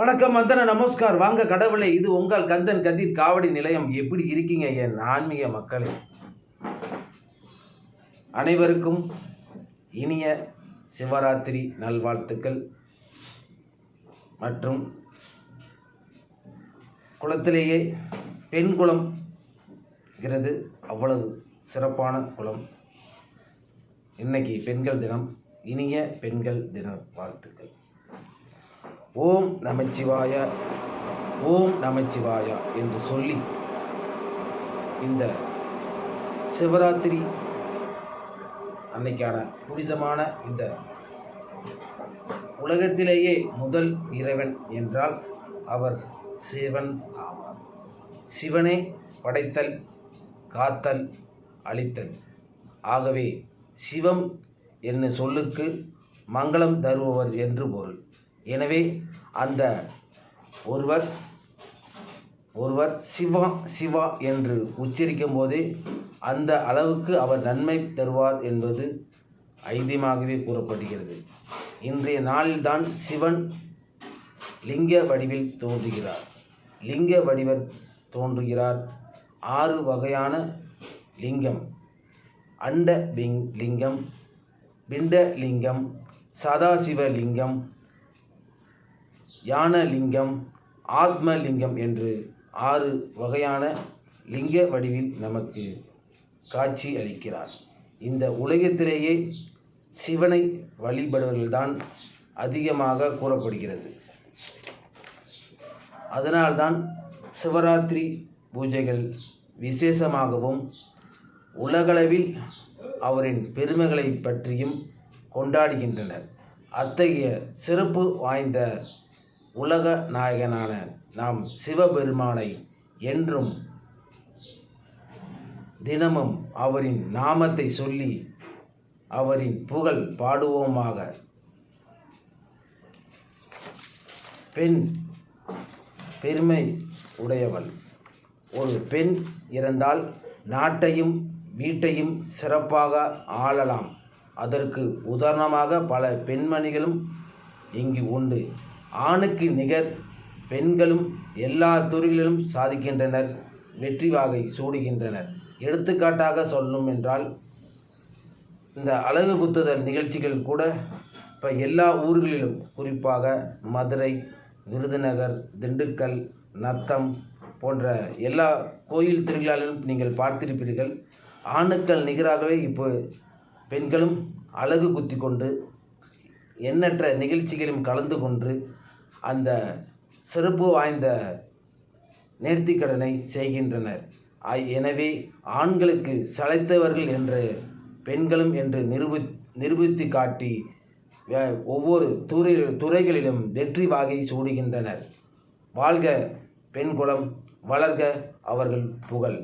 வணக்கம் வந்தன நமஸ்கார். வாங்க கடவுளே இது உங்கள் கந்தன் கதிர் காவடி நிலையம். எப்படி இருக்கீங்க என் ஆன்மீக மக்களே? அனைவருக்கும் இனிய சிவராத்திரி நல்வாழ்த்துக்கள். மற்றும் குளத்திலேயே பெண் குளம் இருக்கிறது. அவ்வளவு சிறப்பான குளம். இன்னைக்கு பெண்கள் தினம். இனிய பெண்கள் தின வாழ்த்துக்கள். ஓம் நமச்சிவாய ஓம் நமச்சிவாய என்று சொல்லி இந்த சிவராத்திரி அன்னைக்கான புனிதமான இந்த உலகத்திலேயே முதல் இறைவன் என்றால் அவர் சிவன் ஆவார். சிவனே படைத்தல் காத்தல் அழித்தல். ஆகவே சிவம் என்னும் சொல்லுக்கு மங்களம் தருபவர் என்று பொருள். எனவே அந்த ஒருவர் ஒருவர் சிவா சிவா என்று உச்சரிக்கும் போதே அந்த அளவுக்கு அவர் நன்மை தருவார் என்பது ஐதியமாகவே கூறப்படுகிறது. இன்றைய நாளில்தான் சிவன் லிங்க வடிவில் தோன்றுகிறார். லிங்க வடிவர் தோன்றுகிறார். ஆறு வகையான லிங்கம். அண்ட லிங் லிங்கம் பிண்ட லிங்கம் சதாசிவ லிங்கம் ஞானலிங்கம் ஆத்மலிங்கம் என்று ஆறு வகையான லிங்க வடிவில் நமக்கு காட்சி அளிக்கிறார். இந்த உலகத்திலேயே சிவனை வழிபடுவர்கள்தான் அதிகமாக கூறப்படுகிறது. அதனால்தான் சிவராத்திரி பூஜைகள் விசேஷமாகவும் உலகளவில் அவரின் பெருமைகளை பற்றியும் கொண்டாடுகின்றனர். அத்தகைய சிறப்பு வாய்ந்த உலக நாயகனான நாம் சிவபெருமானை என்றும் தினமும் அவரின் நாமத்தை சொல்லி அவரின் புகழ் பாடுவோமாக. பெண் பெருமை உடையவள். ஒரு பெண் இறந்தால் நாட்டையும் வீட்டையும் சிறப்பாக ஆளலாம். அதற்கு உதாரணமாக பல பெண்மணிகளும் இங்கு உண்டு. ஆணுக்கு நிகர் பெண்களும் எல்லா துறைகளிலும் சாதிக்கின்றனர் வெற்றி வாகை சூடுகின்றனர். எடுத்துக்காட்டாக சொல்லணும் என்றால் இந்த அழகு குத்துதல் நிகழ்ச்சிகள் கூட இப்போ எல்லா ஊர்களிலும் குறிப்பாக மதுரை விருதுநகர் திண்டுக்கல் நத்தம் போன்ற எல்லா கோயில் திருவிழாவிலும் நீங்கள் பார்த்திருப்பீர்கள். ஆணுக்கள் நிகராகவே இப்போ பெண்களும் அழகு குத்தி கொண்டு எண்ணற்ற நிகழ்ச்சிகளிலும் கலந்து கொண்டு அந்த சிறப்பு வாய்ந்த நேர்த்திக்கடனை செய்கின்றனர். எனவே ஆண்களுக்கு சளைத்தவர்கள் என்று பெண்களும் என்று நிரூபி நிரூபித்து காட்டி ஒவ்வொரு துறை துறைகளிலும் வெற்றி வாகை சூடுகின்றனர். வாழ்க பெண்குலம் வளர்க அவர்கள் புகழ்.